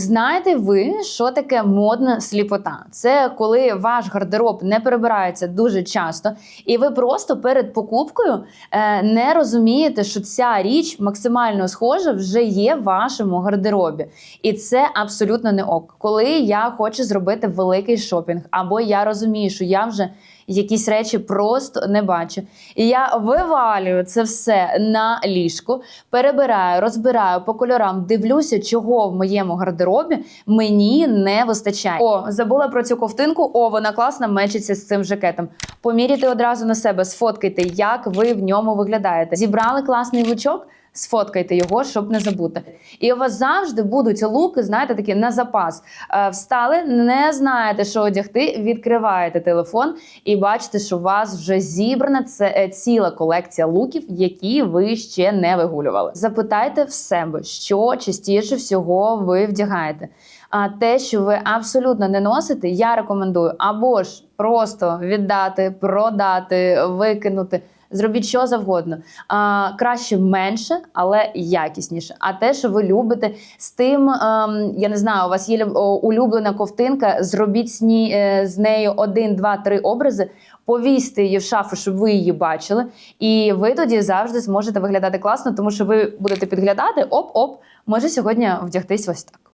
Знаєте ви, що таке модна сліпота? Це коли ваш гардероб не перебирається дуже часто, і ви просто перед покупкою е, не розумієте, що ця річ максимально схожа вже є в вашому гардеробі. І це абсолютно не ок. Коли я хочу зробити великий шопінг, або я розумію, що я вже якісь речі просто не бачу. І я вивалюю це все на ліжку, перебираю, розбираю по кольорам, дивлюся, чого в моєму гардеробі мені не вистачає. О, забула про цю ковтинку. О, вона класно мечиться з цим жакетом. Поміряйте одразу на себе, сфоткайте, як ви в ньому виглядаєте. Зібрали класний лучок. Сфоткайте його, щоб не забути. І у вас завжди будуть луки, знаєте, такі на запас. Е, Встали, не знаєте, що одягти, відкриваєте телефон і бачите, що у вас вже зібрана це е, ціла колекція луків, які ви ще не вигулювали. Запитайте в себе, що частіше всього ви вдягаєте. А те, що ви абсолютно не носите, я рекомендую або ж просто віддати, продати, викинути. Зробіть що завгодно. А, краще менше, але якісніше. А те, що ви любите, з тим, ем, я не знаю, у вас є улюблена ковтинка, зробіть е, з нею один, два, три образи, повісьте її в шафу, щоб ви її бачили. І ви тоді завжди зможете виглядати класно, тому що ви будете підглядати, оп-оп, може сьогодні вдягтись ось так.